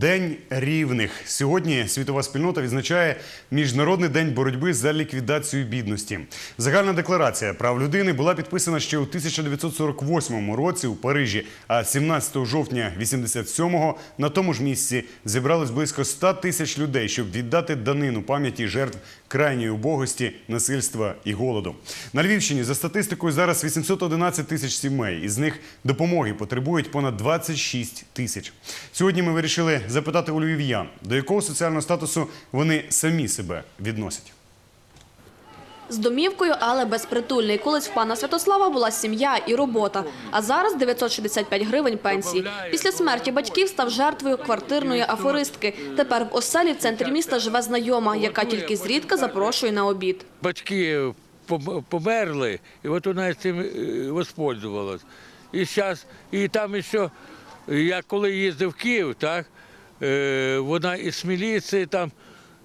День рівних. Сьогодні світова спільнота відзначає Міжнародний день боротьби за ліквідацію бідності. Загальна декларація прав людини була підписана ще у 1948 році у Парижі, а 17 жовтня 87-го на тому ж місці зібралось близько 100 тисяч людей, щоб віддати данину пам'яті жертв крайньої убогості, насильства і голоду. На Львівщині за статистикою зараз 811 тисяч сімей. Із них допомоги потребують понад 26 тисяч. Сьогодні ми вирішили запитати у львів'ян, до якого соціального статусу вони самі себе відносять. З домівкою, але безпритульний. Колись в пана Святослава була сім'я і робота. А зараз 965 гривень пенсії. Після смерті батьків став жертвою квартирної афористки. Тепер в оселі в центрі міста живе знайома, яка тільки зрідка запрошує на обід. батьки померли, і от вона цим е, воспользувалась. І зараз, і там ще, я коли їздив в Київ, так, е, вона із міліції там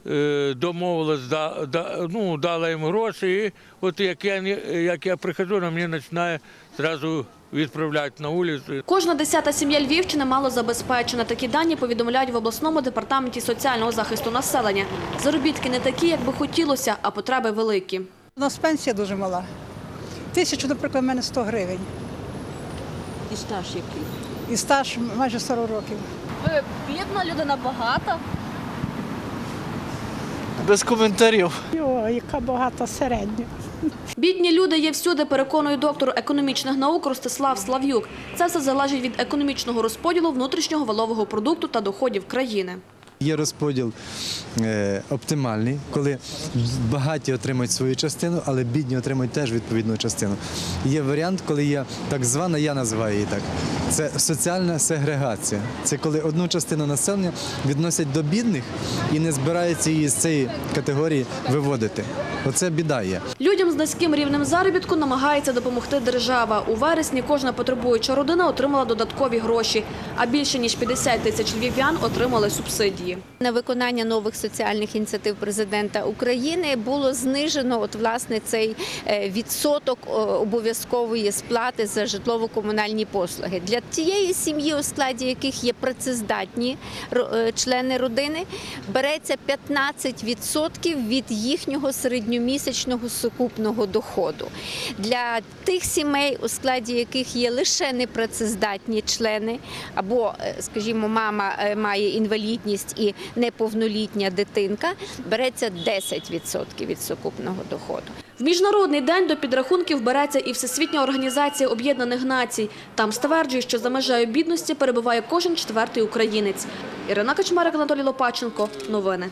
е, домовилась, да, да, ну, дала їм гроші, і от як я, як я приходжу, вона мені починає одразу відправляти на вулицю. Кожна десята сім'я Львівщини мало забезпечена. Такі дані повідомляють в обласному департаменті соціального захисту населення. Заробітки не такі, як би хотілося, а потреби великі. У нас пенсія дуже мала. Тисячу, наприклад, в мене 100 гривень. І стаж який? І стаж майже 40 років. Ви бідна людина багата. Без коментарів. О, яка багата середня. Бідні люди є всюди, переконує доктор економічних наук Ростислав Слав'юк. Це все залежить від економічного розподілу внутрішнього валового продукту та доходів країни. Є розподіл е, оптимальний, коли багаті отримують свою частину, але бідні отримують теж відповідну частину. Є варіант, коли є так звана, я називаю її так. Це соціальна сегрегація. Це коли одну частину населення відносять до бідних і не збираються її з цієї категорії виводити. Оце біда є. Людям з низьким рівнем заробітку намагається допомогти держава. У вересні кожна потребуюча родина отримала додаткові гроші, а більше ніж 50 тисяч львів'ян отримали субсидії. На виконання нових соціальних ініціатив президента України було знижено от власне цей е, відсоток обов'язкової сплати за житлово-комунальні послуги для тієї сім'ї, у складі яких є працездатні е, члени родини, береться 15% від їхнього середньомісячного сукупного доходу. Для тих сімей, у складі яких є лише непрацездатні члени, або, е, скажімо, мама має інвалідність і неповнолітня дитинка, береться 10% від сукупного доходу. В міжнародний день до підрахунків береться і Всесвітня організація Об'єднаних Націй. Там стверджує, що за межею бідності перебуває кожен четвертий українець. Ірина Качмарик, Анатолій Лопаченко. Новини.